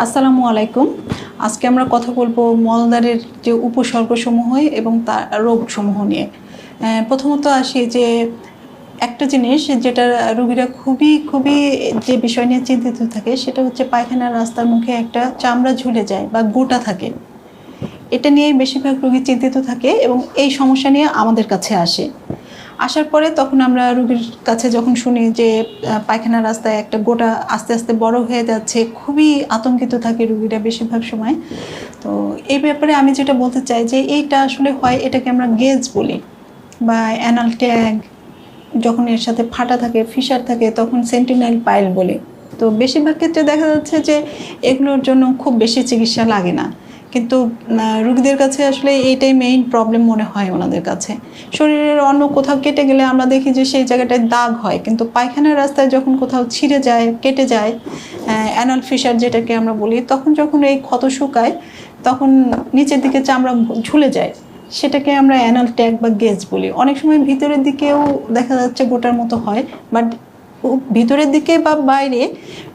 আসসালামু আলাইকুম। আজকে আমরা কথা বলব মলদ্বারের যে উপসর্গসমূহ এবং তার রোগসমূহ নিয়ে। প্রথমত আসি যে একটা জিনিস যেটা রুগীরা খুবই খুবই যে বিষয় নিয়ে চিন্তিত থাকে, সেটা হচ্ছে পায়খানার রাস্তার মুখে একটা চামড়া ঝুলে যায় বা গোটা থাকে। এটা নিয়ে বেশিরভাগ রুগী চিন্তিত থাকে এবং এই সমস্যা নিয়ে আমাদের কাছে আসে। আসার পরে তখন আমরা রোগীর কাছে যখন শুনি যে আহ, পায়খানার রাস্তায় একটা গোটা আস্তে আস্তে বড় হয়ে যাচ্ছে খুবই আতঙ্কিত থাকে রুগীরা বেশিরভাগ সময়। তো এই ব্যাপারে আমি যেটা বলতে চাই যে এইটা আসলে হয় এটাকে আমরা গেজ বলি বা অ্যানাল ট্যাগ। যখন এর সাথে ফাটা থাকে ফিশার থাকে তখন সেন্টিনাইল পাইল বলি। তো বেশিরভাগ ক্ষেত্রে দেখা যাচ্ছে যে এগুলোর জন্য খুব বেশি চিকিৎসা লাগে না। কিন্তু রোগীদের কাছে আসলে এইটাই মেইন প্রবলেম মনে হয় ওনাদের কাছে। শরীরের অন্য কোথাও কেটে গেলে আমরা দেখি যে সেই জায়গাটায় দাগ হয়, কিন্তু পায়খানার রাস্তায় যখন কোথাও ছিঁড়ে যায়, কেটে যায় অ্যানাল ফিশার যেটাকে আমরা বলি, তখন যখন এই ক্ষত শুকায়, তখন নিচের দিকে চামড়া ঝুলে যায়। সেটাকে আমরা অ্যানাল ট্যাগ বা গেজ বলি। অনেক সময় ভিতরের দিকেও দেখা যাচ্ছে গোটার মতো হয় বাট ভিতরের দিকে বা বাইরে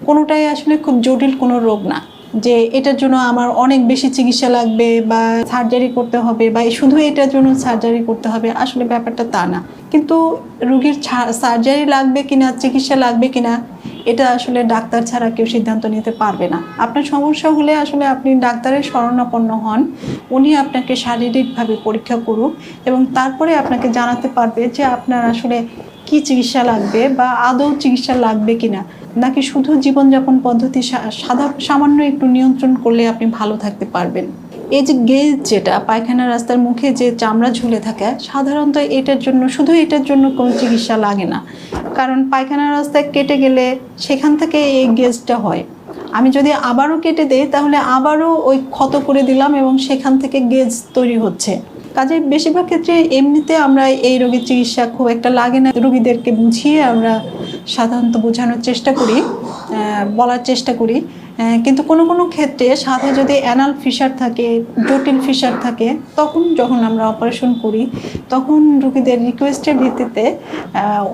কোনোটাই আসলে খুব জটিল কোনো রোগ না। যে এটার জন্য আমার অনেক বেশি চিকিৎসা লাগবে বা সার্জারি করতে হবে বা শুধু এটার জন্য সার্জারি করতে হবে, আসলে ব্যাপারটা তা না। কিন্তু রুগীর সার্জারি লাগবে কিনা, চিকিৎসা লাগবে কিনা, এটা আসলে ডাক্তার ছাড়া কেউ সিদ্ধান্ত নিতে পারবে না। আপনার সমস্যা হলে আসলে আপনি ডাক্তারের শরণাপন্ন হন, উনি আপনাকে শারীরিকভাবে পরীক্ষা করুক এবং তারপরে আপনাকে জানাতে পারবে যে আপনার আসলে কি চিকিৎসা লাগবে বা আদৌ চিকিৎসা লাগবে কিনা? নাকি শুধু জীবনযাপন পদ্ধতি সা- সাদা, সামান্য একটু নিয়ন্ত্রণ করলে আপনি ভালো থাকতে পারবেন? এই যে গেজ যেটা, পায়খানা রাস্তার মুখে যে চামড়া ঝুলে থাকে, সাধারণত এটার জন্য, শুধু এটার জন্য কোনো চিকিৎসা লাগে না। কারণ পায়খানা রাস্তায় কেটে গেলে সেখান থেকে এই গেজটা হয়। আমি যদি আবারও কেটে দেই, তাহলে আবারও ওই ক্ষত করে দিলাম এবং সেখান থেকে গেজ তৈরি হচ্ছে। কাজে বেশিরভাগ ক্ষেত্রে এমনিতে আমরা এই রোগীর চিকিৎসা খুব একটা লাগে না। রোগীদেরকে বুঝিয়ে আমরা সাধারণত বোঝানোর চেষ্টা করি বলার চেষ্টা করি। কিন্তু কোনো কোনো ক্ষেত্রে সাথে যদি অ্যানাল ফিশার থাকে জটিল ফিশার থাকে, তখন যখন আমরা অপারেশন করি, তখন রুগীদের রিকোয়েস্টের ভিত্তিতে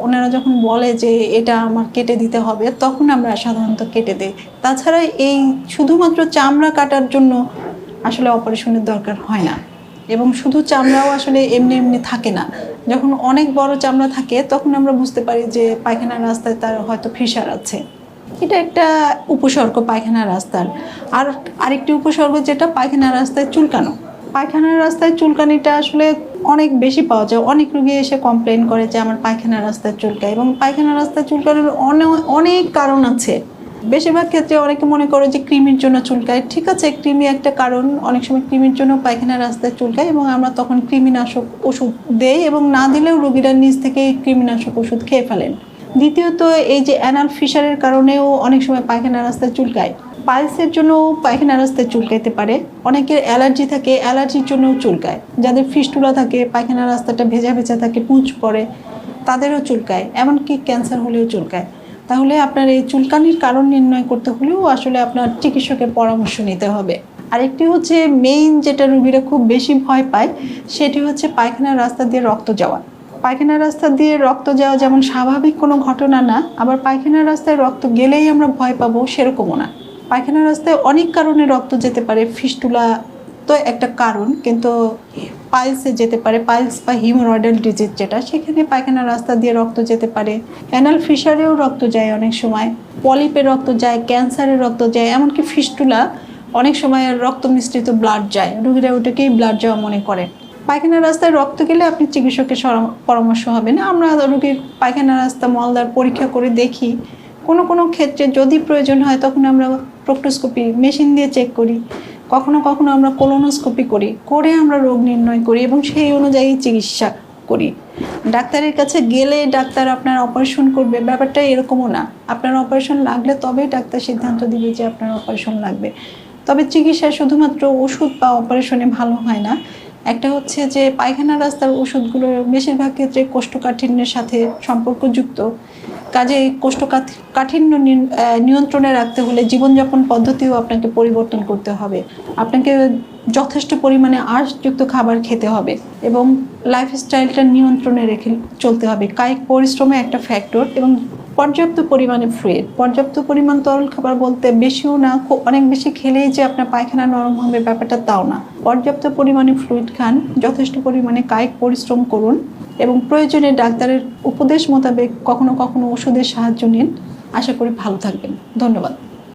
ওনারা যখন বলে যে এটা আমার কেটে দিতে হবে, তখন আমরা সাধারণত কেটে দিই। তাছাড়া এই শুধুমাত্র চামড়া কাটার জন্য আসলে অপারেশনের দরকার হয় না। এবং শুধু চামড়াও আসলে এমনি এমনি থাকে না। যখন অনেক বড় চামড়া থাকে, তখন আমরা বুঝতে পারি যে পায়খানার রাস্তায় তার হয়তো ফিসার আছে। এটা একটা উপসর্গ পায়খানার রাস্তার। আর আরেকটি উপসর্গ যেটা পায়খানার রাস্তায় চুলকানো। পায়খানার রাস্তায় চুলকানিটা আসলে অনেক বেশি পাওয়া যায়। অনেক রোগী এসে কমপ্লেন করে যে আমার পায়খানার রাস্তায় চুলকায়। এবং পায়খানার রাস্তায় চুলকানোর অনে- অনেক কারণ আছে। বেশিরভাগ ক্ষেত্রে অনেকে মনে করে যে কৃমির জন্য চুলকায় ঠিক আছে কৃমি একটা কারণ, অনেক সময় কৃমির জন্য পায়খানা রাস্তায় চুলকায় এবং আমরা তখন কৃমিনাশক ওষুধ দেই এবং না দিলেও রোগীরা নিজ থেকেই কৃমিনাশক ওষুধ খেয়ে ফেলেন। দ্বিতীয়ত, এই যে অ্যানাল ফিশারের কারণেও অনেক সময় পায়খানা রাস্তায় চুলকায় পাইলসের জন্য পায়খানা রাস্তায় চুলকাইতে পারে। অনেকের অ্যালার্জি থাকে, অ্যালার্জির জন্যও চুলকায় যাদের ফিস্টুলা থাকে পায়খানা রাস্তাটা ভেজা ভেজা থাকে পুঁজ পড়ে, তাদেরও চুলকায় এমনকি ক্যান্সার হলেও চুলকায় তাহলে আপনার এই চুলকানির কারণ নির্ণয় করতে হলেও আসলে আপনার চিকিৎসকের পরামর্শ নিতে হবে। আরেকটি হচ্ছে মেইন যেটা রুগীরা খুব বেশি ভয় পায়, সেটি হচ্ছে পায়খানার রাস্তা দিয়ে রক্ত যাওয়া। পায়খানার রাস্তা দিয়ে রক্ত যাওয়া যেমন স্বাভাবিক কোনো ঘটনা না, আবার পায়খানার রাস্তায় রক্ত গেলেই আমরা ভয় পাবো সেরকমও না। পায়খানার রাস্তায় অনেক কারণে রক্ত যেতে পারে, ফিস্টুলা তো একটা কারণ, কিন্তু পাইলসে যেতে পারে, পাইলস বা হিমোরয়েডাল ডিজিজ যেটা, সেখানে পায়খানা রাস্তা দিয়ে রক্ত যেতে পারে। অ্যানাল ফিশারেও রক্ত যায় অনেক সময়, পলিপে রক্ত যায়, ক্যান্সারে রক্ত যায়, এমনকি ফিস্টুলা অনেক সময় রক্ত মিশ্রিত ব্লাড যায়, রোগীরা ওটাকেই ব্লাড যাওয়া মনে করে। পায়খানা রাস্তায় রক্ত গেলে আপনি চিকিৎসকের পরামর্শ হবে না, আমরা রোগীর পায়খানা রাস্তা মলদার পরীক্ষা করে দেখি। কোনো কোনো ক্ষেত্রে যদি প্রয়োজন হয়, তখন আমরা প্রোক্টোস্কোপি মেশিন দিয়ে চেক করি। কখনো কখনো আমরা কোলোনোস্কোপি করি, করে আমরা রোগ নির্ণয় করি এবং সেই অনুযায়ী চিকিৎসা করি। ডাক্তারের কাছে গেলে ডাক্তার আপনার অপারেশন করবে, ব্যাপারটা এরকমও না। আপনার অপারেশন লাগলে তবেই ডাক্তার সিদ্ধান্ত দিবে যে আপনার অপারেশন লাগবে। তবে চিকিৎসা শুধুমাত্র ওষুধ বা অপারেশনে ভালো হয় না। একটা হচ্ছে যে পায়খানা রাস্তার ওষুধগুলো বেশিরভাগ ক্ষেত্রে কোষ্ঠকাঠিন্যের সাথে সম্পর্কযুক্ত। কাজে কোষ্ঠ কাঠিন্য নিয়ন্ত্রণে রাখতে হলে জীবনযাপন পদ্ধতিও আপনাকে পরিবর্তন করতে হবে। আপনাকে যথেষ্ট পরিমাণে আর্সযুক্ত খাবার খেতে হবে এবং লাইফস্টাইলটা নিয়ন্ত্রণে রেখে চলতে হবে। কায়িক পরিশ্রমে একটা ফ্যাক্টর এবং পর্যাপ্ত পরিমাণে ফ্লুইড পর্যাপ্ত পরিমাণ তরল খাবার বলতে বেশিও না, খুব অনেক বেশি খেলেই যে আপনার পায়খানা নরম হবে ব্যাপারটা তাও না। পর্যাপ্ত পরিমাণে ফ্রুইট খান, যথেষ্ট পরিমাণে কায়িক পরিশ্রম করুন। এবং প্রয়োজনে ডাক্তারের উপদেশ মোতাবেক কখনো কখনো ওষুধের সাহায্য নিন। আশা করি ভালো থাকবেন। ধন্যবাদ।